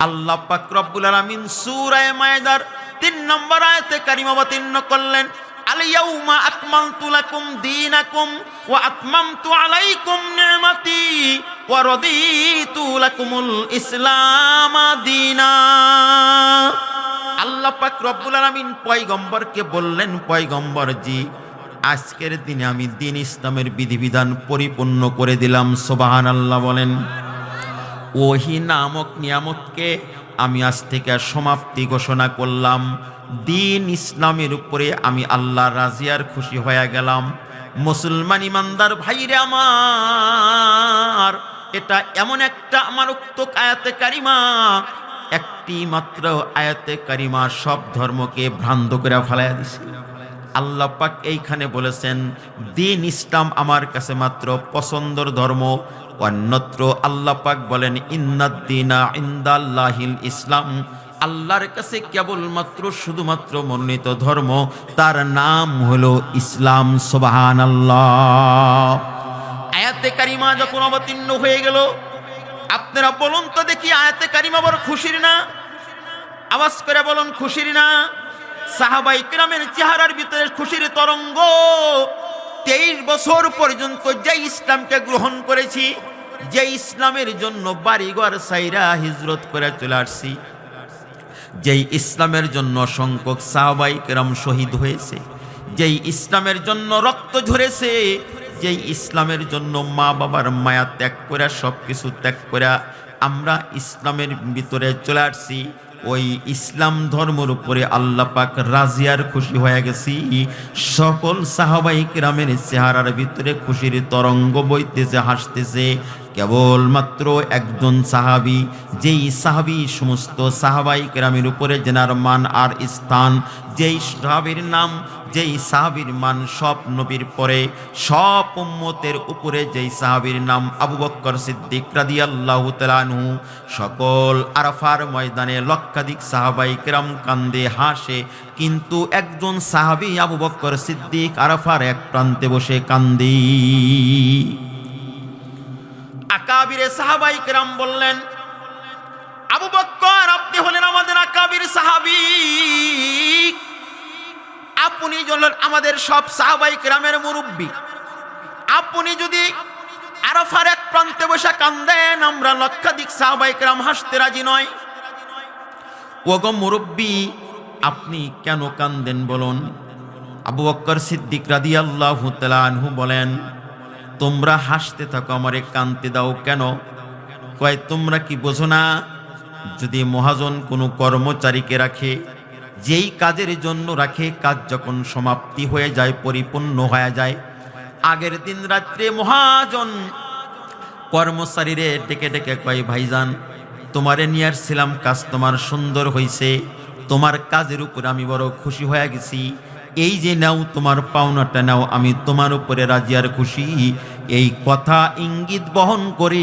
আল্লাহ পাক রব্বুল আলামিন সূরা মায়দার তিন নম্বর আয়াতে কারিমা অবতীর্ণ করলেন আলিয়াউমা লাকুম আলাইকুম আল্লাহ পয়গম্বরকে বললেন পয়গম্বর জি আজকের দিনে আমি দিন ইসলামের বিধিবিধান পরিপূর্ণ করে দিলাম। সুবহানাল্লাহ বলেন। ওহি নামক নিয়ামতকে আমি আজ থেকে সমাপ্তি ঘোষণা করলাম। দিন ইসলামের উপরে আমি আল্লাহ রাজিয়ার খুশি হয়ে গেলাম। মুসলমান ইমানদার ভাইরে আমার, এটা এমন একটা আমার উক্ত আয়াতে কারিমা, একটি মাত্র আয়াতে কারিমা সব ধর্মকে ভ্রান্ত করে ফেলাইয়া দিছে। আল্লাহ পাক এইখানে বলেছেন, দিন ইসলাম আমার কাছে মাত্র পছন্দর ধর্ম অন্যত্র আল্লাহ পাক বলেন, ইন্নাদ্দিনা ইন্দাল্লাহিল ইসলাম। আল্লাহর কাছে কেবলমাত্র শুধুমাত্র মনোনীত ধর্ম, তার নাম হলো ইসলাম সোবাহান আল্লাহ আয়াতে কারিমা যখন অবতীর্ণ হয়ে গেল, আপনারা বলুন তো দেখি আয়াতে কারিমা বড় খুশির না? আওয়াজ করে বলুন, খুশির না? সাহাবাই কিরামের চেহারার ভিতরে খুশির তরঙ্গ। তেইশ বছর পর্যন্ত যে ইসলামকে গ্রহণ করেছি, যে ইসলামের জন্য বাড়িঘর সাইরা হিজরত করে চলে আসছি। যেই ইসলামের জন্য সংখ্যক সাহাবাই কেরাম শহীদ হয়েছে যেই ইসলামের জন্য রক্ত ঝরেছে যেই ইসলামের জন্য মা বাবার মায়া ত্যাগ করে সব কিছু ত্যাগ করে আমরা ইসলামের ভিতরে চলে আসছি। ওই ইসলাম ধর্মর উপরে আল্লাহ পাক রাজিয়ার খুশি হয়ে গেছি। সকল সাহাবাই কিরামের চেহারার ভিতরে খুশির তরঙ্গ বইতেছে, হাসতেছে। কেবলমাত্র একজন সাহাবি, যেই সাহাবি সমস্ত সাহাবাই কেরামের উপরে জেনার মান আর স্থান, যেই সাহাবির নাম যেই সাহাবির মান সব নবীর পরে, সব উম্মতের উপরে যেই সাহাবির নাম আবু বক্কর সিদ্দিক রাদিয়াল্লাহু তাআলাহু সকল আরাফার ময়দানে লক্ষাধিক সাহাবাই কেরাম কান্দে হাসে, কিন্তু একজন সাহাবি আবু বক্কর সিদ্দিক আরাফার এক প্রান্তে বসে কান্দি। আকাবিরে সাহাবাই কেরাম বললেন, আবু বক্কর, আপনি হলেন আমাদের আকাবির সাহাবি। আপনি হলেন আমাদের সব সাহাবাই কেরামের মুরব্বী। আপনি যদি আরফার এক প্রান্তে বসে কান্দেন, আমরা লক্ষাধিক সাহাবাই কেরাম হাসতে রাজি নয়। ওগো মুরব্বী, আপনি কেন কান্দেন বলুন? আবু বক্কর সিদ্দিক রাদিয়াল্লাহু তাআলা আনহু বলেন, তোমরা হাসতে থাকো, আমারে কানতে দাও কেন? কয়, তোমরা কি বোঝো না? যদি মহাজন কোনো কর্মচারীকে রাখে যেই কাজের জন্য রাখে কাজ যখন সমাপ্তি হয়ে যায়, পরিপূর্ণ হয়ে যায়। আগের দিন রাত্রে মহাজন কর্মচারীরে ডেকে ডেকে কয়, ভাইজান, তোমারে নিয়ে আসছিলাম কাজ, তোমার সুন্দর হইছে। তোমার কাজের উপর আমি বড় খুশি হয়ে গেছি। এই যে নাও তোমার পাওনাটা নাও, আমি তোমার উপরে রাজি আর খুশি। এই কথা ইঙ্গিত বহন করে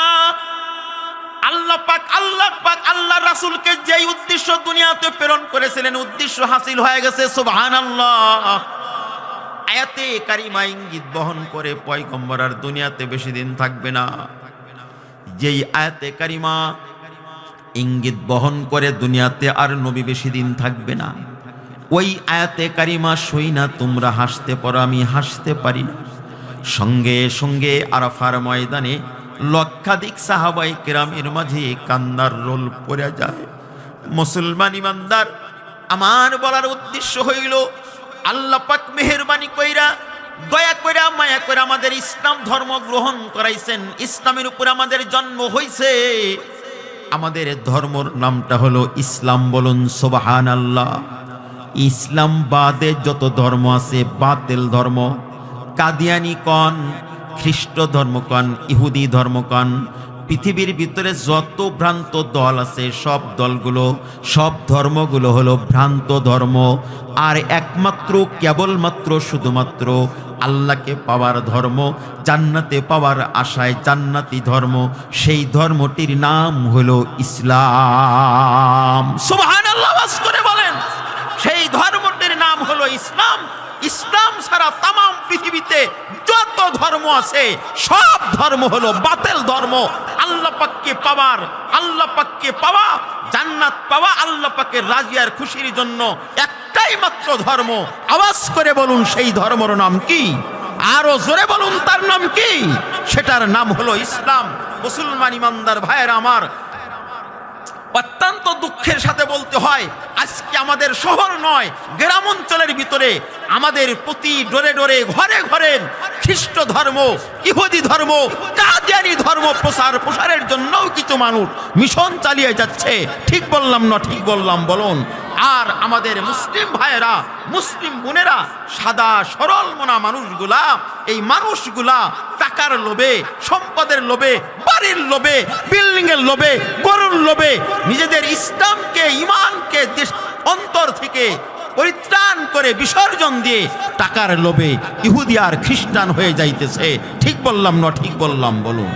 আল্লাহ পাক আল্লাহ পাক, আল্লাহ রাসূলকে যেই উদ্দেশ্য দুনিয়াতে প্রেরণ করেছিলেন, উদ্দেশ্য হাসিল হয়ে গেছে, সুবহানাল্লাহ। আয়াতে কারিমা ইঙ্গিত বহন করে পয়গম্বর আর দুনিয়াতে বেশি দিন থাকবে না। যেই আয়াতে কারিমা ইঙ্গিত বহন করে দুনিয়াতে আর নবী বেশি দিন থাকবে না, ওই আয়াতে কারিমা সই না, তোমরা হাসতে পারো, আমি হাসতে পারি না। সঙ্গে সঙ্গে আরাফার ময়দানে লক্ষাধিক সাহাবাই কেরামের মাঝে কান্দার রোল পড়ে যায়। মুসলমান ইমানদার, আমার বলার উদ্দেশ্য হইল, আল্লাহ পাক মেহরবানি কইরা, দয়া কইরা, মায়া করে আমাদের ইসলাম ধর্ম গ্রহণ করাইছেন। ইসলামের উপর আমাদের জন্ম হইছে। আমাদের ধর্মর নামটা হলো ইসলাম বলুন সোবাহান আল্লাহ ইসলাম বাদে যত ধর্ম আছে, বাতিল ধর্ম। কাদিয়ানি কন খ্রিস্ট ধর্মকণ, ইহুদি ধর্মকণ, পৃথিবীর ভিতরে যত ভ্রান্ত দল আছে, সব দলগুলো, সব ধর্মগুলো হলো ভ্রান্ত ধর্ম। আর একমাত্র, কেবলমাত্র, শুধুমাত্র আল্লাহকে পাওয়ার ধর্ম, জান্নাতে পাওয়ার আশায় জান্নাতি ধর্ম। সেই ধর্মটির নাম হলো ইসলাম। করে বলেন। হলো ইসলাম। ইসলাম ছাড়া তাম পৃথিবীতে যত ধর্ম আছে, সব ধর্ম হলো বাতেল ধর্ম। আল্লাহ পাককে পাওয়ার, আল্লাহ পাককে পাওয়া, জান্নাত পাওয়া, আল্লাহ রাজিয়ার খুশির জন্য একটাই মাত্র ধর্ম। আওয়াজ করে বলুন, সেই ধর্মর নাম কি? আরও জোরে বলুন, তার নাম কি? সেটার নাম হলো ইসলাম। মুসলমান ইমানদার ভাইয়ের আমার অত্যন্ত দুঃখের সাথে বলতে হয়, আজকে আমাদের শহর নয়, গ্রাম অঞ্চলের ভিতরে আমাদের প্রতি ডোরে ডোরে, ঘরে ঘরে খ্রিস্ট ধর্ম, ইহুদি ধর্ম, কাদিয়ানি ধর্ম প্রসার প্রসারের জন্যও কিছু মানুষ মিশন চালিয়ে যাচ্ছে। ঠিক বললাম না ঠিক বললাম, বলুন। আর আমাদের মুসলিম ভাইয়েরা, মুসলিম বোনেরা, সাদা সরল মনা মানুষগুলা, এই মানুষগুলা টাকার লোভে, সম্পদের লোভে, বাড়ির লোভে বিল্ডিং এর লোভে, গরুর লোভে, নিজেদের ইসলামকে, ইমানকে অন্তর থেকে পরিত্রাণ করে বিসর্জন দিয়ে টাকার লোভে ইহুদি আর খ্রিস্টান হয়ে যাইতেছে। ঠিক বললাম না, ঠিক বললাম, বলুন।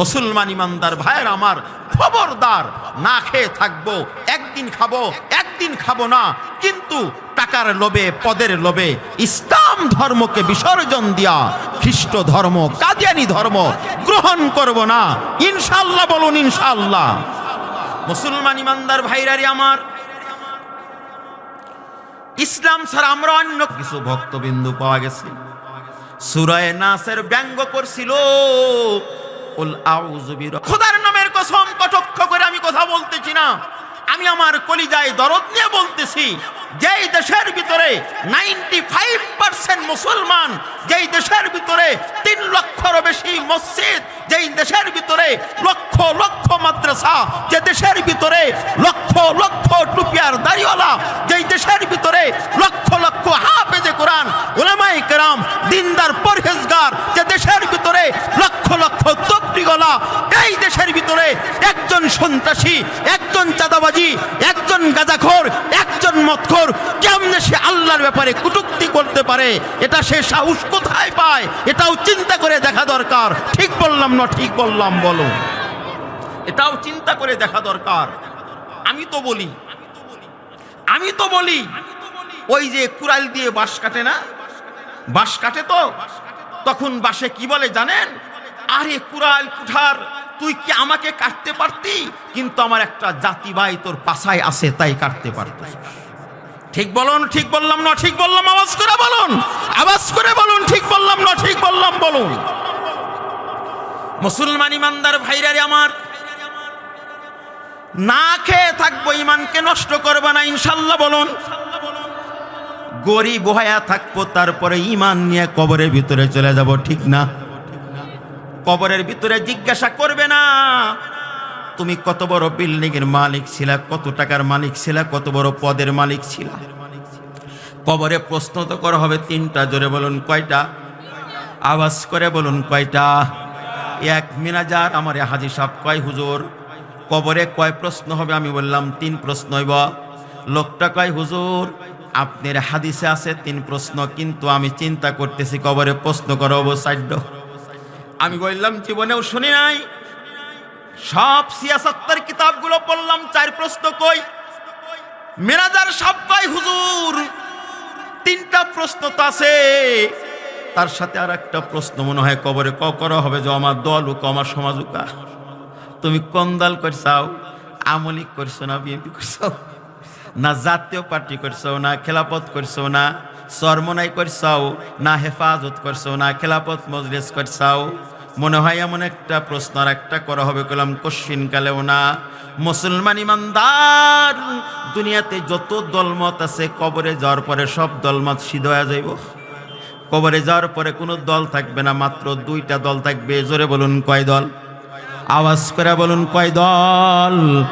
মুসলমান ইমানদার ভাইয়ের আমার খবরদার, না খেয়ে থাকব একদিন খাব একদিন খাব না। কিন্তু টাকার লোভে, পদের লোভে ইসলাম ধর্মকে বিসর্জন দিয়া খ্রিস্ট ধর্ম, কাদিয়ানি ধর্ম গ্রহণ করব না। ইনশাল্লাহ বলুন ইনশাল্লাহ মুসলমান ইমানদার ভাইরারি আমার, ইসলাম ছাড়া আমরা অন্য কিছু ভক্তবিন্দু পাওয়া গেছে। সুরায় নাসের ব্যঙ্গ করছিল। খোদার নামের কসম, কটক্ষ করে আমি কথা বলতেছি না। আমি আমার কলিজায় দরদ নিয়ে বলতেছি, যেই দেশের ভিতরে নাইনটি ফাইভ পার্সেন্ট মুসলমান, যেই দেশের ভিতরে তিন লক্ষরও বেশি মসজিদ, যেই দেশের ভিতরে লক্ষ লক্ষ মাদ্রাসা, যে দেশের ভিতরে লক্ষ লক্ষ টুপিয়ার দাড়িওয়ালা, যেই দেশের ভিতরে লক্ষ লক্ষ হাফেজে কোরআন ওলামাই কেরাম, দিনদার পরহেজগার, যে দেশের ভিতরে লক্ষ লক্ষ তবলিগলা, এই দেশের ভিতরে একজন সন্ত্রাসী একজন চাঁদাবাজি, একজন গাঁজাখোর, একজন মদখোর, কেমনে সে আল্লাহর ব্যাপারে কুটুক্তি করতে পারে? এটা সে সাহস কোথায় পায়? এটাও চিন্তা করে দেখা দরকার। ঠিক বললাম না, ঠিক বললাম, বলো। এটাও চিন্তা করে দেখা দরকার। আমি তো বলি। আমি তো বলি। ওই যে কুড়াল দিয়ে বাঁশ কাটে না? বাঁশ কাটে তো? তখন বাসে কি বলে জানেন? আরে কুড়াল কুঠার তুই কি আমাকে কাটতে পারতি? কিন্তু আমার একটা জাতি ভাই তোর পাশায় আছে, তাই কাটতে পারতি ঠিক বলুন, ঠিক বললাম না, ঠিক বললাম, আওয়াজ করে বলুন, আওয়াজ করে বলুন, ঠিক বললাম না, ঠিক বললাম, বলুন। মুসলমান ইমানদার ভাইরারে আমার, না খেয়ে থাকব, ইমানকে নষ্ট করবে না, ইনশাল্লাহ বলুন। গরিব হয়া থাকব, তারপরে ইমান নিয়ে কবরের ভিতরে চলে যাব, ঠিক না? কবরের ভিতরে জিজ্ঞাসা করবে না। তুমি কত বড় বিল্ডিং এর মালিক ছিলা, কত টাকার মালিক ছিলা, কত বড় পদের মালিক ছিলা? কবরে প্রশ্ন তো করা হবে তিনটা, জোরে বলুন কয়টা? আওয়াজ করে বলুন কয়টা? এক, মিনাজার, আমার হাজি সাহেব কয়, হুজুর? কবরে কয় প্রশ্ন হবে আমি বললাম, তিন প্রশ্ন হইব। লোকটা কয়, হুজুর, আপনার হাদিসে আছে তিন প্রশ্ন, কিন্তু আমি চিন্তা করতেছি কবরে প্রশ্ন করা অবসাধ্য আমি বললাম, জীবনেও শুনি নাই। সব সিয়াসত্তর কিতাবগুলো পড়লাম, চার প্রশ্ন কই? মেরাজার সব কয়, হুজুর, তিনটা প্রশ্ন তো আছে। তার সাথে আর একটা প্রশ্ন মনে হয় কবরে, ক করা হবে যে আমার দল উকা আমার সমাজ উকা তুমি কোন দল করছাও? আমলিক করছ না, বিএনপি করছ? না জাতীয় পার্টি করছ না, খেলাপথ করছ না? সরমনাই করছাও, না হেফাজত করছ না খেলাপথ মজলিস করছাও। মনে হয় এমন একটা প্রশ্ন আর একটা করা হবে কলাম কশ্চিন কালেও না। মুসলমান ইমানদার, দুনিয়াতে যত দলমত আছে, কবরে যাওয়ার পরে সব দলমত সিদ্ধ হয়ে যাইব। কবরে যাওয়ার পরে কোনো দল থাকবে না, মাত্র দুইটা দল থাকবে। জোরে বলুন, কয় দল? আওয়াজ করে বলুন, কয় দল?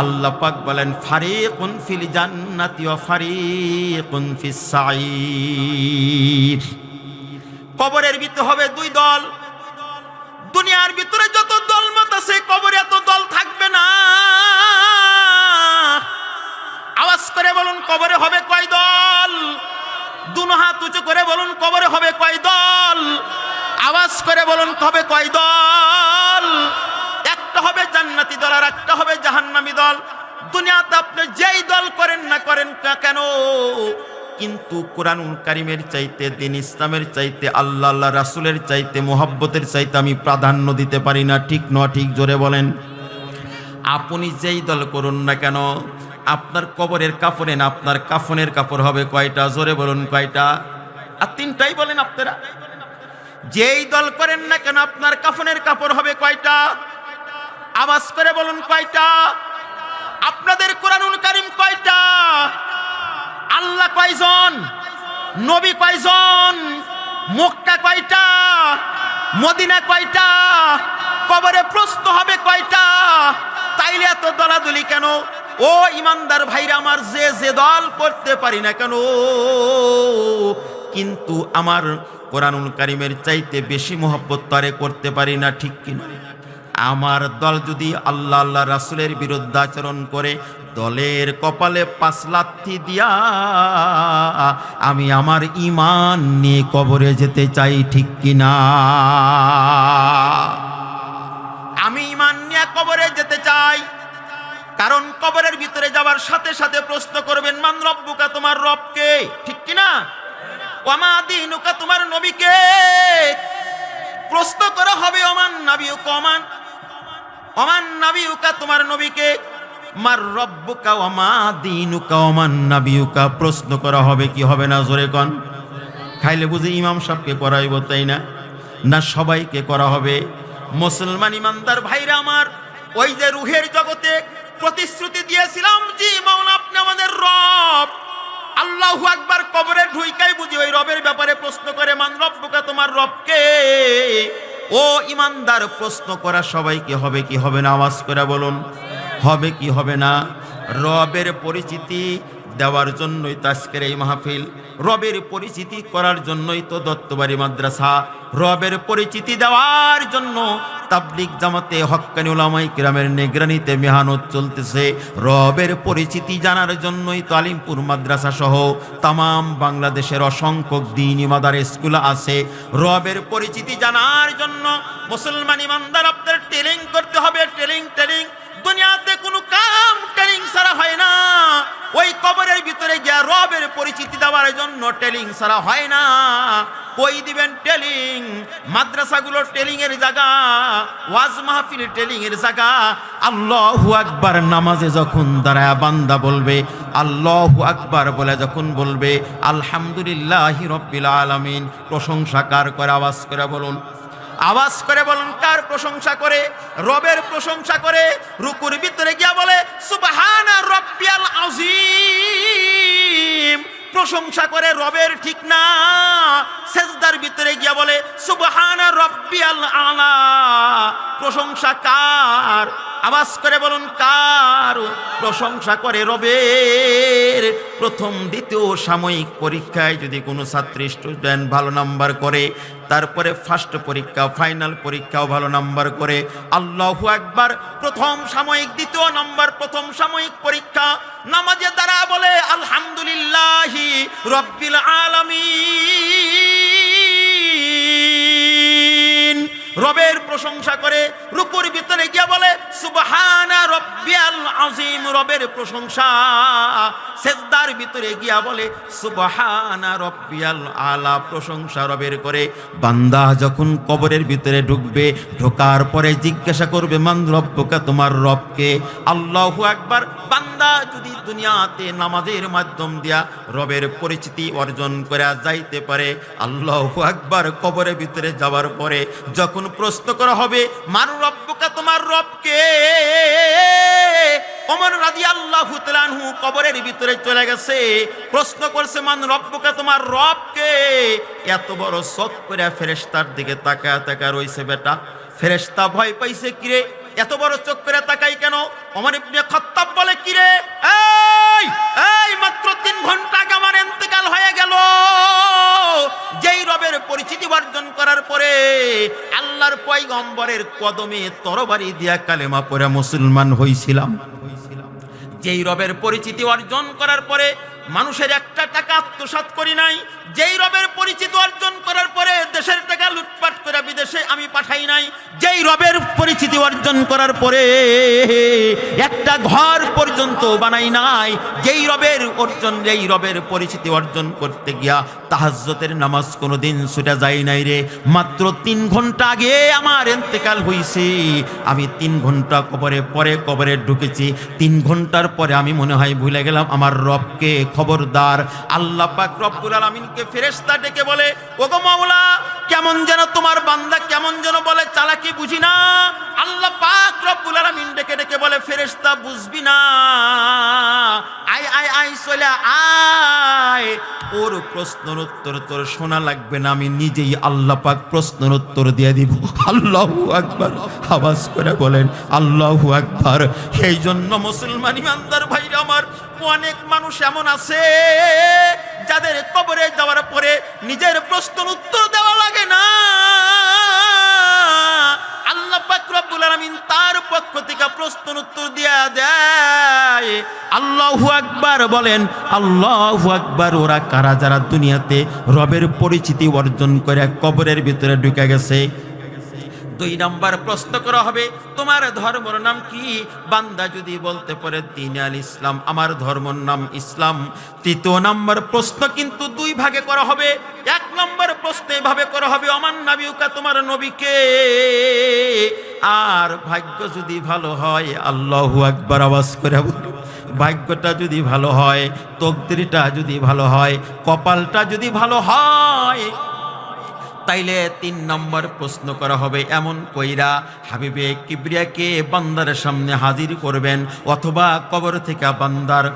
আল্লাহ পাক বলেন, ফারিকুন ফিল জান্নাতি ওয়া ফারিকুন ফিস কবরের ভিতরে হবে দুই দল। দুনিয়ার ভিতরে যত দলমত বলতেছে কবরে এত দল থাকবে না। আওয়াজ করে বলুন, কবরে হবে কয় দল? দুনো হাত উঁচু করে বলুন, কবরে হবে কয় দল? আওয়াজ করে বলুন হবে কয় দল? আপনি যেই দল করেন না করেন না কেন? কিন্তু কোরআনুল কারিমের চাইতে, দিন ইসলামের চাইতে, আল্লাহ আল্লাহ রাসুলের চাইতে, মোহাব্বতের চাইতে আমি প্রাধান্য দিতে পারি না। ঠিক ন ঠিক জোরে বলেন। আপনি যেই দল করুন না কেন? আপনার কবরের কাপড়ে না আপনার কাফনের কাপড় হবে কয়টা? জোরে বলুন কয়টা? আর তিনটাই বলেন আপনারা। যেই দল করেন না কেন, আপনার কাফনের কাপড় হবে কয়টা? আওয়াজ করে বলুন কয়টা? আপনাদের কোরআনুল কারিম কয়টা? আল্লাহ কয়জন? নবী কয়জন? মক্কা কয়টা? মদিনা কয়টা? কবরে প্রশ্ন হবে কয়টা? তাইলে এত দলাদলি কেন? ও ইমানদার ভাইরা আমার যে যে দল করতে পারি না কেন? কিন্তু আমার কোরআনুল কারিমের চাইতে বেশি মোহব্বত তারে করতে পারি না, ঠিক কিনা? আমার দল যদি আল্লাহ আল্লাহ রাসুলের বিরুদ্ধাচরণ করে, দলের কপালে পাঁচ লাথি দিয়া আমি আমার ইমান নিয়ে কবরে যেতে চাই, ঠিক কিনা? আমি ইমান নিয়ে কবরে যেতে চাই। কারণ কবরের ভিতরে যাওয়ার সাথে সাথে প্রশ্ন করবেন, মান রব্বুকা, তোমার রবকে ঠিক কিনা? ওমা দিনুকা, তোমার নবীকে প্রশ্ন করা হবে, ওমান নাবিউ কমান ওমান নাবিউকা তোমার নবীকে, মার রব্বুকা ওমা দিনুকা, ওমান নাবিউকা প্রশ্ন করা হবে কি হবে না জোরে কন। খাইলে বুঝি ইমাম সাহেবকে করাইব তাই না? না সবাইকে করা হবে। মুসলমান ইমানদার ভাইরা আমার, ওই যে রুহের জগতে প্রতিশ্রুতি দিয়েছিলাম জি মাওলা আপনি আমাদের রব। আল্লাহু আকবার কবরে ঢুইকাই বুঝি ওই রবের ব্যাপারে প্রশ্ন করে, মান রব্বুকা তোমার রবকে। ও ইমানদার, প্রশ্ন করা সবাইকে হবে, কি হবে না? আওয়াজ করে বলুন, হবে কি হবে না? রবের পরিচিতি দেওয়ার জন্যই তো আজকের এই মাহফিল। রবের পরিচিতি করার জন্যই তো দত্তবাড়ি মাদ্রাসা। রবের পরিচিতি দেওয়ার জন্য তাবলিক জামাতে হক্কানি ওলামাই কিরামের নেগরানিতে মেহানত চলতেছে। রবের পরিচিতি জানার জন্যই তো আলিমপুর মাদ্রাসা সহ তামাম বাংলাদেশের অসংখ্য দিন ইমাদার স্কুল আছে। রবের পরিচিতি জানার জন্য মুসলমান ইমানদার আপনার টেলিং ছাড়া হয় না। কই দিবেন টেলিং মাদ্রাসাগুলোর টেলিং এর জায়গা, ওয়াজ মাহফিল টেলিং এর জায়গা। আল্লাহু আকবার নামাজে যখন দাঁড়ায় বান্দা বলবে, আল্লাহু আকবার বলে যখন বলবে, আলহামদুলিল্লাহি রব্বিল আলামিন, প্রশংসা কার করে? আওয়াজ করে বলুন। আওয়াজ করে বলুন, কার প্রশংসা করে? রবের প্রশংসা করে? রুকুর ভিতরে গিয়া বলে সুবহানা রব্বিয়াল আজিম প্রশংসা করে রবের ঠিক না। সেজদার ভিতরে গিয়া বলে, সুবহানা রব্বিয়াল আলা। প্রশংসা কার? আওয়াজ করে বলুন, কার? প্রশংসা করে রবের। প্রথম, দ্বিতীয় সাময়িক পরীক্ষায় যদি কোনো ছাত্রী স্টুডেন্ট ভালো নাম্বার করে তারপরে ফার্স্ট পরীক্ষা ফাইনাল পরীক্ষাও ভালো নাম্বার করে। আল্লাহ একবার প্রথম সাময়িক, দ্বিতীয় নাম্বার প্রথম সাময়িক পরীক্ষা। নামাজে দ্বারা বলে, আলহামদুলিল্লাহি রব্বিল আলামিন। রবের প্রশংসা করে রুকুর ভিতরে গিয়ে বলে, সুবহানা রব্বিয়াল আজিম রবের প্রশংসা। সেজদার ভিতরে গিয়া বলে, সুবহানা রব্বিয়াল আলা। প্রশংসা রবের করে। বান্দা যখন কবরের ভিতরে ঢুকবে, ঢোকার পরে জিজ্ঞাসা করবে, মান রব্বকা, তোমার রবকে? আল্লাহু আকবার, বান্দা যদি দুনিয়াতে নামাজের মাধ্যম দিয়া রবের পরিচিতি অর্জন করে যাইতে পারে, আল্লাহু আকবার কবরের ভিতরে যাওয়ার পরে যখন প্রশ্ন করা হবে মান রব্বকা তোমার রবকে? অমর রাজি আল্লাহ কবরের ভিতরে চলে গেছে। প্রশ্ন করছে মান রব্বকা তোমার রবকে? এত বড় চোখ করে ফেরেশতার দিকে তাকায় তাকা রইছে বেটা। ফেরেশতা ভয় পাইছে কিরে এত বড় চোখ করে তাকাই কেন? অমর ইবনে খাত্তাব বলে কিরে এই এই, মাত্র তিন ঘণ্টা আগে আমার ইন্তেকাল হয়ে গেল। যেই রবের পরিচিতি অর্জন করার পরে আল্লাহর পয়গম্বরের কদমে তরবারি দিয়া কালেমা পরে মুসলমান হইছিলাম। যেই রবের পরিচিতি অর্জন করার পরে মানুষের একটা টাকা আত্মসাত করি নাই যেই রবের পরিচিতি অর্জন করার পরে দেশের টাকা লুটপাট করে বিদেশে আমি পাঠাই নাই, যেই রবের পরিচিতি অর্জন করার পরে একটা ঘর পর্যন্ত বানাই নাই, যেই রবের অর্জন, যেই রবের পরিচিতি অর্জন করতে গিয়া তাহাজ্জতের নামাজ কোনোদিন ছুটা যাই নাই রে। মাত্র তিন ঘণ্টা আগে আমার এন্তেকাল হইছে, আমি তিন ঘণ্টা কবরে পরে কবরে ঢুকেছি। তিন ঘণ্টার পরে আমি মনে হয় ভুলে গেলাম, আমার রবকে খবরদার, আল্লাহ পাক রব্বুল আলামিনকে ফেরেশতা ডেকে বলে, ওগো মাওলা, কেমন যেন তোমার বান্দা কেমন যেন বলে, চালাকি বুঝি না? আল্লাহ পাক রব্বুল আলামিন ডেকে ডেকে বলে, ফেরেশতা, বুঝবি না। আয় আয় আয়, চলে আয়। ওর প্রশ্নের উত্তর তোর শোনা লাগবে না, আমি নিজেই আল্লাহ পাক প্রশ্নের উত্তর দিয়ে দিব। আল্লাহু আকবার, আওয়াজ করে বলেন, আল্লাহু আকবার। সেই জন্য মুসলমান ইমানদার ভাইরা আমার, অনেক মানুষ এমন আছে, যাদের কবরে যাওয়ার পরে নিজের প্রশ্নের উত্তর দেওয়া লাগে না। আল্লাহ পাক আলমিন আলামিন তার পক্ষ থেকে প্রশ্ন উত্তর দিয়া দেয়। আল্লাহু আকবার বলেন, আল্লাহু আকবার, ওরা কারা যারা দুনিয়াতে রবের পরিচিতি অর্জন করে কবরের ভিতরে ঢুকে গেছে? দুই নাম্বার প্রশ্ন করা হবে, তোমার ধর্মর নাম কি? বান্দা যদি বলতে পারে, দিন আল ইসলাম, আমার ধর্মর নাম ইসলাম। তৃতীয় নাম্বার প্রশ্ন কিন্তু দুই ভাগে করা হবে। এক নম্বর প্রশ্ন এভাবে করা হবে, অমান নাবিউকা, তোমার নবীকে আর ভাগ্য যদি ভালো হয়, আল্লাহু আকবার আওয়াজ করে। ভাগ্যটা যদি ভালো হয়, তকদিরটা যদি ভালো হয়, কপালটা যদি ভালো হয় তাইলে তিন নম্বর প্রশ্ন করা হবে, এমন কইরা হাবিবে কিবরিয়াকে বান্দার সামনে হাজির করবেন অথবা কবর থেকে বান্দার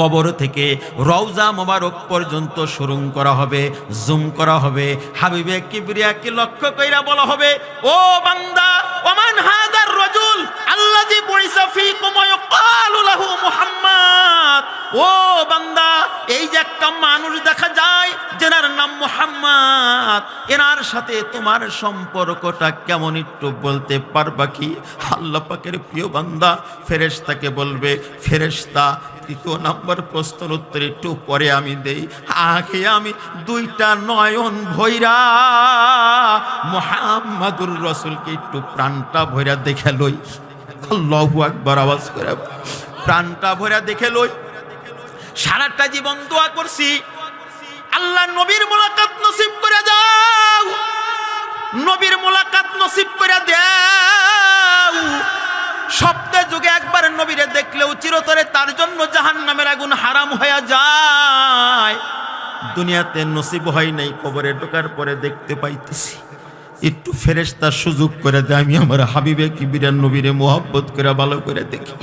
কবর থেকে রওজা মোবারক পর্যন্ত সুরুং করা হবে, জুম করা হবে। হাবিবে কিবরিয়াকে লক্ষ্য কইরা বলা হবে, ও বান্দা, ওমান হাদার রজুল এনার সাথে তোমার সম্পর্কটা কেমন একটু বলতে পারবা কি? আল্লাহ পাকের প্রিয় বান্দা, ফেরেশতাকে বলবে, ফেরেশতা, তৃতীয় নম্বর প্রশ্নের উত্তর একটু পরে আমি দেই। আগে আমি দুইটা নয়ন ভৈরা, মোহাম্মদুর রসুলকে একটু প্রাণটা ভৈরা দেখে লই। আল্লাহু আকবার আওয়াজ করে, প্রাণটা ভৈরা দেখে লই। সারাটা জীবন দোয়া করছি। আল্লাহ নবীর মোলাকাত নসিব করে যাও নবীর মোলাকাত নসিব করে দাও। সপ্তাহ যুগে একবার নবীরে দেখলেও চিরতরে তার জন্য জাহান নামের আগুন হারাম হয়ে যায়। দুনিয়াতে নসিব হয় নাই, কবরে ঢোকার পরে দেখতে পাইতেছি। একটু ফেরেশতার সুযোগ করে দেয়, আমি আমার হাবিবে কিবিরের নবীরে মোহাব্বত করে ভালো করে দেখি।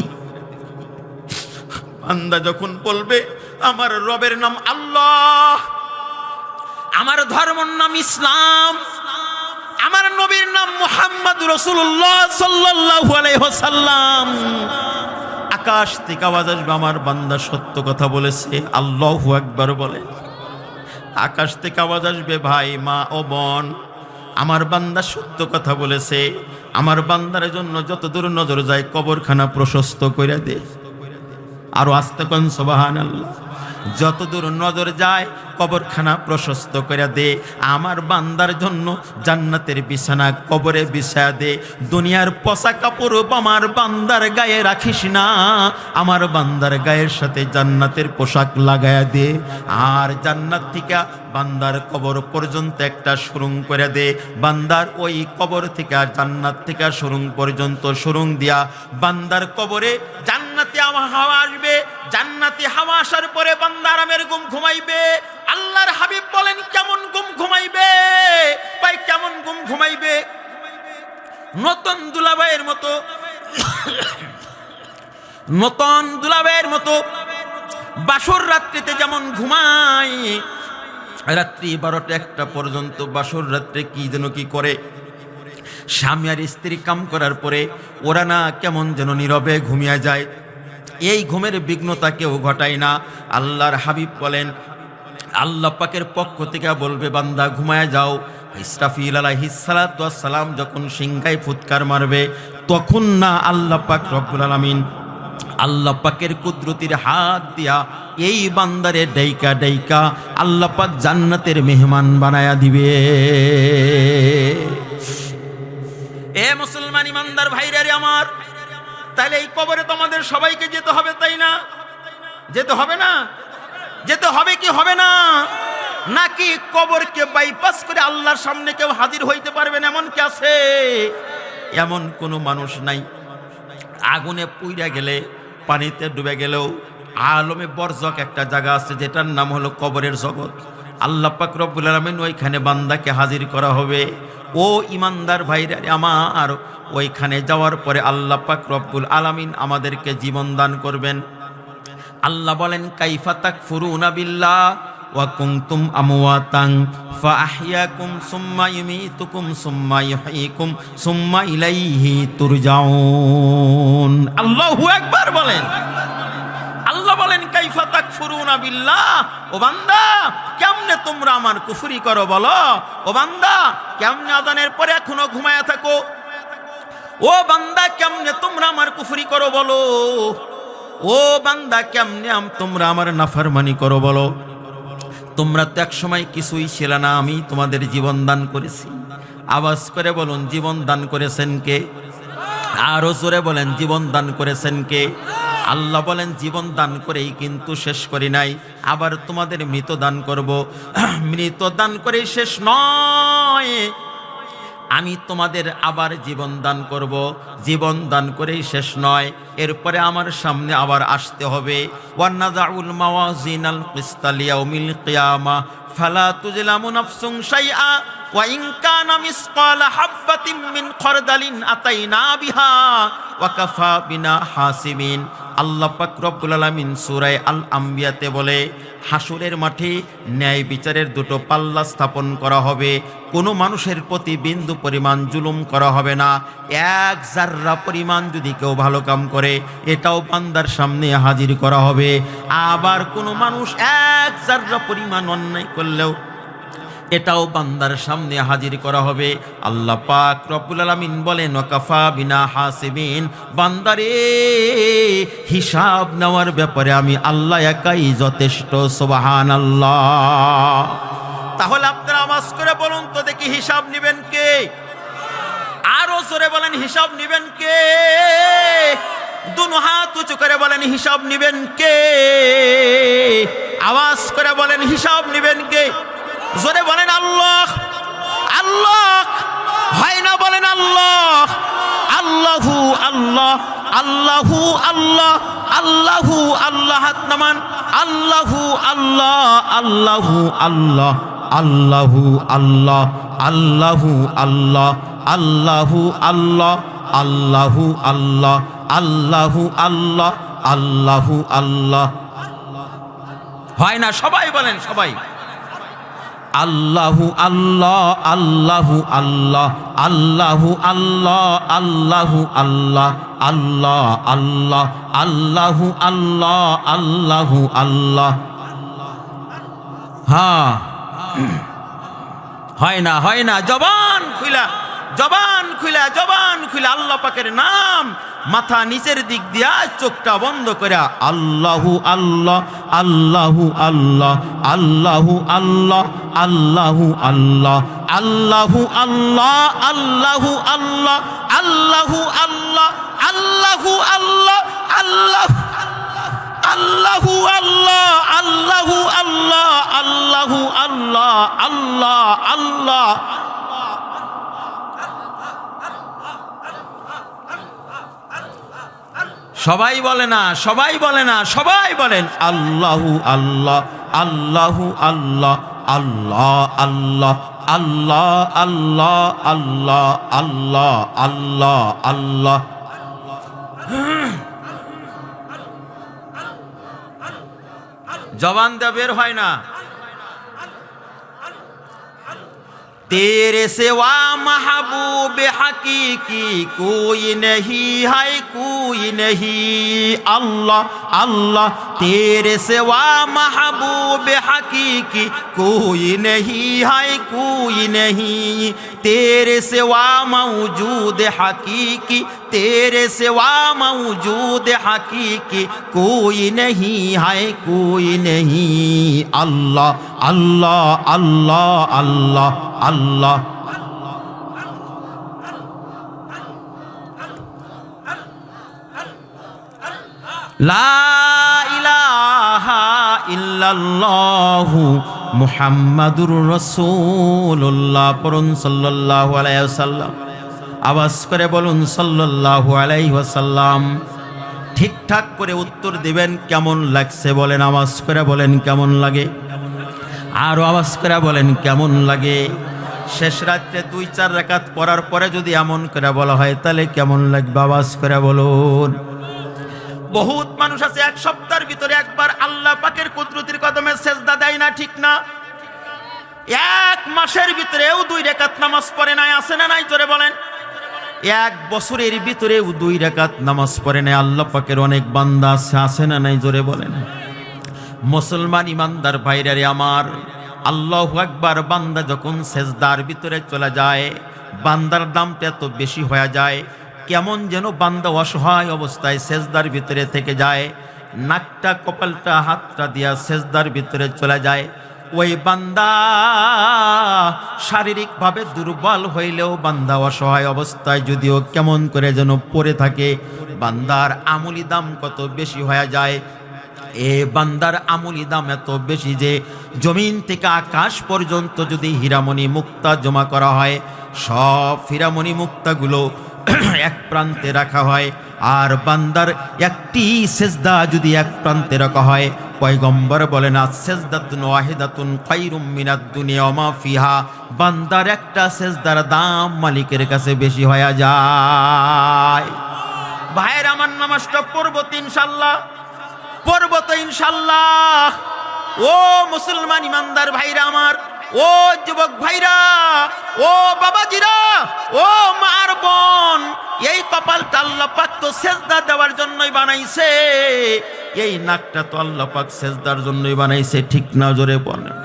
বান্দা যখন বলবে, আমার রবের নাম আল্লাহ আমার ধর্মর নাম ইসলাম। আমার নবীর নাম মুহাম্মদ রসুল্লাহ ওয়াসাল্লাম। আকাশ থেকে আওয়াজ আসবে, আমার বান্দা সত্য কথা বলেছে, আল্লাহু আকবার বলে। আকাশ থেকে আওয়াজ আসবে, ভাই, মা ও বোন, আমার বান্দা সত্য কথা বলেছে, আমার বান্দার জন্য যত দূর নজর যায়, কবরখানা প্রশস্ত করে দে। আরও আস্তে কন সোবাহান আল্লাহ যত দূর নজর যায়, কবরখানা প্রশস্ত করে দে। আমার বান্দার জন্য জান্নাতের বিছানা কবরে বিছা দে। দুনিয়ার পচা কাপড় আমার বান্দার গায়ে রাখিস না। আমার বান্দার গায়ের সাথে জান্নাতের পোশাক লাগায়া দে। আর জান্নাত থেকে বান্দার কবর পর্যন্ত একটা সুরুং করে দে। বান্দার ওই কবর থেকে জান্নাত থেকে সুরুং পর্যন্ত সুরুং দিয়া বান্দার কবরে জান্নাতে আমার হাওয়া আসবে। জান্নাতে হাওয়া আসার পরে বান্দা আরামের ঘুম ঘুমাইবে। আল্লাহর হাবিব বলেন, কেমন ঘুম ঘুমাইবে? ভাই, কেমন ঘুম ঘুমাইবে? নতুন দুলাভাইয়ের মতো, নতুন দুলাভাইয়ের মতো বাসর রাত্রিতে যেমন ঘুমায় রাত্রি বারোটা একটা পর্যন্ত বাসর রাত্রে কি যেন কি করে? স্বামী আর স্ত্রী কাম করার পরে ওরা না কেমন যেন নীরবে ঘুমিয়ে যায়। এই ঘুমের বিঘ্নতা কেউ ঘটায় না। আল্লাহর হাবিব বলেন, আল্লাহ পাকের পক্ষ থেকে বলবে, বান্দা ঘুমায় যাও। ইসরাফিল আলাইহিসসালাম যখন সিংহায় ফুৎকার মারবে, তখন না আল্লাহ পাক রব্বুল আলামিন আল্লাহ পাকের কুদরতির হাত দিয়া এই বান্দারে ডাইকা ডাইকা আল্লাহ পাক জান্নাতের মেহমান বানায়া দিবে। এ মুসলমান ইমানদার ভাইরা রে আমার তাহলে এই কবরে তোমাদের সবাইকে যেতে হবে তাই না? যেতে হবে না? যেতে হবে কি হবে না? নাকি কবরকে বাইপাস করে আল্লাহর সামনে কেউ হাজির হইতে পারবেন এমন কি আছে? এমন কোনো মানুষ নাই। আগুনে পুইরা গেলে, পানিতে ডুবে গেলেও আলমে বরজক একটা জায়গা আছে, যেটার নাম হলো কবরের জগৎ। আল্লাহ পাক আলমিন ওইখানে বান্দাকে হাজির করা হবে। ও ইমানদার ভাইরা, আমার ওইখানে যাওয়ার পরে আল্লাহ পাক রব্বুল আলামিন আমাদেরকে জীবন দান করবেন। আল্লাহ বলেন, কাইফা তাকফুরুনা বিল্লাহ ওয়া কুনতুম আমওয়াতাং ফাআহইয়াকুম সুম্মা বলেন। আল্লাহ বলেন, কাইফা তাকফুরুনা বিল্লাহ? ও বান্দা, কেমনে তোমরা আমার কুফরি করো বলো? ও বান্দা, কেমনে আদানের পরে এখনও ঘুমায়া থাকো? ও বান্দা, কেমনে তোমরা আমার কুফরি করো বলো? ও বান্দা, কেমনে তোমরা আমার নাফরমানি করো বলো? তোমরা তো এক সময় কিছুই ছিল না, আমি তোমাদের জীবন দান করেছি। আওয়াজ করে বলুন, জীবন দান করেছেন কে? আরও জোরে বলেন, জীবন দান করেছেন কে? আল্লাহ বলেন, জীবন দান করেই কিন্তু শেষ করি নাই, আবার তোমাদের মৃত দান করব। মৃত দান করেই শেষ নয়, আমি তোমাদের আবার জীবন দান করব। জীবন দান করেই শেষ নয়, এরপরে আমার সামনে আবার আসতে হবে। ওয়ান্নাদাউল মাওয়াজিনাল কিসতাল ইয়াউমিল কিয়ামা, ফালা তুজলামু নাফসুন শাইআ, ওয়া ইন কানা মিসকালা হাববাতিন খরদালিন আতাইনা বিহা আল্লাহ পাক রব্বুল আলামিন সূরায়ে আল আম্বিয়াতে বলে, হাসুরের মাঠে ন্যায় বিচারের দুটো পাল্লা স্থাপন করা হবে, কোনো মানুষের প্রতি বিন্দু পরিমাণ জুলুম করা হবে না, এক জাররা পরিমাণ যদি কেউ ভালো কাম করে, এটাও বান্দার সামনে হাজির করা হবে, আবার কোনো মানুষ এক জাররা পরিমাণ অন্যায় করলেও এটাও বান্দার সামনে হাজির করা হবে। আল্লাহ পাক রব্বুল আলামিন বলেন নকাফা বিনা হাসিবিন। বান্দারে, হিসাব নেওয়ার ব্যাপারে আমি আল্লাহ একাই যথেষ্ট, সুবহানাল্লাহ। তাহলে আপনারা আওয়াজ করে বলুন তো দেখি হিসাব নেবেন কে? আরও জোরে বলেন, হিসাব নেবেন কে? দুনো হাত উঁচু করে বলেন, হিসাব নেবেন কে? আওয়াজ করে বলেন, হিসাব নেবেন কে? জোরে বলেন আল্লাহ আল্লাহ হয় না বলেন আল্লাহ আল্লাহু আল্লাহ আল্লাহু আল্লাহ আল্লাহু আল্লাহ হাত নামান আল্লাহু আল্লাহ আল্লাহু আল্লাহ আল্লাহু আল্লাহ আল্লাহু আল্লাহ আল্লাহু আল্লাহ আল্লাহু আল্লাহ আল্লাহু আল্লাহ আল্লাহু আল্লাহ হয় না সবাই বলেন সবাই আল্লাহু আল্লাহ আল্লাহু আল্লাহ আল্লাহু আল্লাহ আল্লাহু আল্লাহ আল্লাহ আল্লাহ, আল্লাহু আল্লাহ আল্লাহু আল্লাহ। হ্যাঁ হয় না হয় না, জবান খুলা জবান খুলা জবান খুলা আল্লাহ পাকের নাম। মাথা নিচের দিক দিয়া চোখটা বন্ধ করে আল্লাহু আল্লাহ আল্লাহু আল্লাহ আল্লাহু আল্লাহ আল্লাহু আল্লাহ আল্লাহু আল্লাহ আল্লাহু আল্লাহ আল্লাহু আল্লাহ আল্লাহু আল্লাহ আল্লাহ আল্লাহু আল্লাহ আল্লাহু আল্লাহ আল্লাহু আল্লাহ আল্লাহ আল্লাহ সবাই বলে না, সবাই বলে না, সবাই বলেন আল্লাহু আল্লাহ আল্লাহু আল্লাহ আল্লাহ আল্লাহ আল্লাহ আল্লাহ আল্লাহ আল্লাহ আল্লাহ আল্লাহ। জবান দেওয়া বের হয় না। तेरे सिवा महबूब हकीकी कोई नहीं है कोई नहीं। अल्लाह अल्लाह तेरे सिवा महबूब बेहकीकी कोई नहीं है कोई नहीं तेरे सिवा मौजूद हकीकी तेरे सिवा मौजूद हकीकी कोई नहीं है कोई नहीं अल्लाह अल्लाह अल्लाह अल्लाह अल्लाह ইল্লাল্লাহু মুহাম্মাদুর রাসূলুল্লাহ পড়ুন সাল্লাল্লাহু আলাইহি ওয়াসাল্লাম। আওয়াজ করে বলুন সাল্লাল্লাহু আলাইহি ওয়াসাল্লাম। ঠিকঠাক করে উত্তর দিবেন, কেমন লাগছে বলেন, আওয়াজ করে বলেন, কেমন লাগে? আরও আওয়াজ করে বলেন, কেমন লাগে? শেষ রাত্রে দুই চার রেখাত পড়ার পরে যদি এমন করে বলা হয়, তাহলে কেমন লাগবে? আওয়াজ করে বলুন। বহুত মানুষ আছে, এক সপ্তাহের ভিতরে একবার আল্লাহ পাকের কুদরতির কদমে সেজদা দেয় না, ঠিক না? এক মাসের ভিতরেও দুই রেখাত নামাজ পড়ে নাই, আছে না নাই তোরে বলেন? এক বছরের ভিতরেও দুই রেখাত নামাজ পড়ে নাই, আল্লাহ পাকের অনেক বান্দা আছে আছে না নাই, জোরে বলেন? মুসলমান ইমানদার ভাইরারে আমার, আল্লাহ একবার বান্দা যখন সেজদার ভিতরে চলে যায়, বান্দার দামটা এত বেশি হয়ে যায় কেমন যেন বান্দা অসহায় অবস্থায় সেজদার ভিতরে থেকে যায়, নাকটা, কপালটা, হাতটা দিয়া সেজদার ভিতরে চলে যায়। ওই বান্দা শারীরিকভাবে দুর্বল হইলেও বান্দা অসহায় অবস্থায় যদিও কেমন করে যেন পড়ে থাকে, বান্দার আমলি দাম কত বেশি হয়ে যায়। এ বান্দার আমলি দাম এত বেশি যে জমিন থেকে আকাশ পর্যন্ত যদি হীরামণি মুক্তা জমা করা হয়, সব হীরামণি মুক্তাগুলো এক প্রান্তে রাখা হয়, আর বান্দার একটি সেজদা যদি এক প্রান্তে রাখা হয়, পয়গম্বর বলেন সেজদাতুন ওয়াহিদাতুন খায়রুম মিনাদ দুনিয়া মা ফিহা। বান্দার একটা সেজদার দাম মালিকের কাছে বেশি হয়ে যায়। ভাইয়ের আমার নামাজটা পড়ব ইনশাল্লাহ, পড়ব তো ইনশাল্লাহ। ও মুসলমান ইমানদার ভাইরা আমার, ও যুবক ভাইরা, ও বাবাজিরা আল্লাহ পাক তো সেজদা দেওয়ার জন্যই বানাইছে। এই নাকটা তো আল্লাহ পাক সেজদার জন্যই বানাইছে, ঠিক না জোরে বলেন।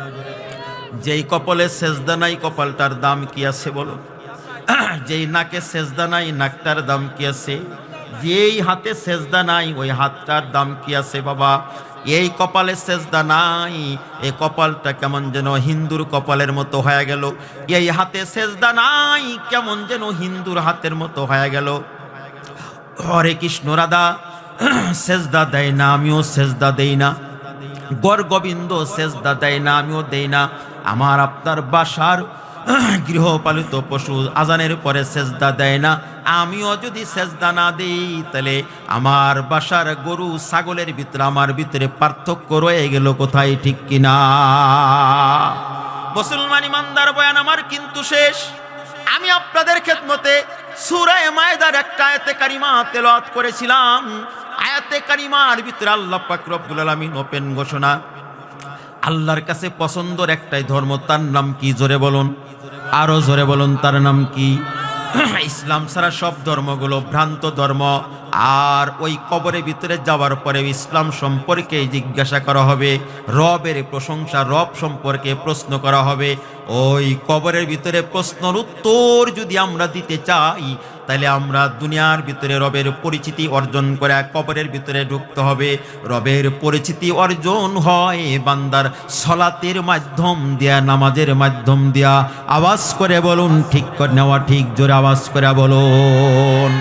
যেই কপালে সেজদা নাই, কপালটার দাম কি আছে বলো যেই নাকে সেজদা নাই, নাকটার দাম কি আছে? যেই হাতে সেজদা নাই, ওই হাতটার দাম কি আছে বাবা? এই কপালে সেজদা নাই এই কপালটা কেমন যেন হিন্দুর কপালের মতো হয়ে গেল। এই হাতে সেজদা নাই, কেমন যেন হিন্দুর হাতের মতো হয়ে গেল। হরে কৃষ্ণ রাধা, সেজদা দেয় না, আমিও সেজদা দেই না। গর গোবিন্দ সেজদা দেয় না, আমিও দেই না। আমার আপনার বাসার গৃহপালিত পশু আজানের পরে সেজদা দেয় না। আমিও যদি সেজদা না দিই, তাহলে আমার বাসার গরু ছাগলের ভিতরে, আমার ভিতরে পার্থক্য রয়ে গেল কোথায়, ঠিক কিনা? মুসলমান ইমানদার বয়ান আমার কিন্তু শেষ। আমি আপনাদের খেদমতে সুরায় মায়দার একটা আয়াতে কারিমা তেলাওয়াত করেছিলাম। আয়াতে কারিমার ভিতরে আল্লাহ পাক রব্বুল আলামিন ওপেন ঘোষণা। আল্লাহর কাছে পছন্দর একটাই ধর্ম, তার নাম কি? জোরে বলুন। আরও জোরে বলুন, তার নাম কি? ইসলাম ছাড়া সব ধর্মগুলো ভ্রান্ত ধর্ম। আর ওই কবরের ভিতরে যাওয়ার পরে ইসলাম সম্পর্কে জিজ্ঞাসা করা হবে, রবের প্রশংসা রব সম্পর্কে প্রশ্ন করা হবে। ওই কবরের ভিতরে প্রশ্নের উত্তর যদি আমরা দিতে চাই, তাহলে আমরা দুনিয়ার ভিতরে রবের পরিচিতি অর্জন করে কবরের ভিতরে ঢুকতে হবে। রবের পরিচিতি অর্জন হয় বান্দার সলাতের মাধ্যম দিয়া, নামাজের মাধ্যম দিয়া। আওয়াজ করে বলুন, ঠিক করে নেওয়া ঠিক, জোরে আওয়াজ করে বলুন।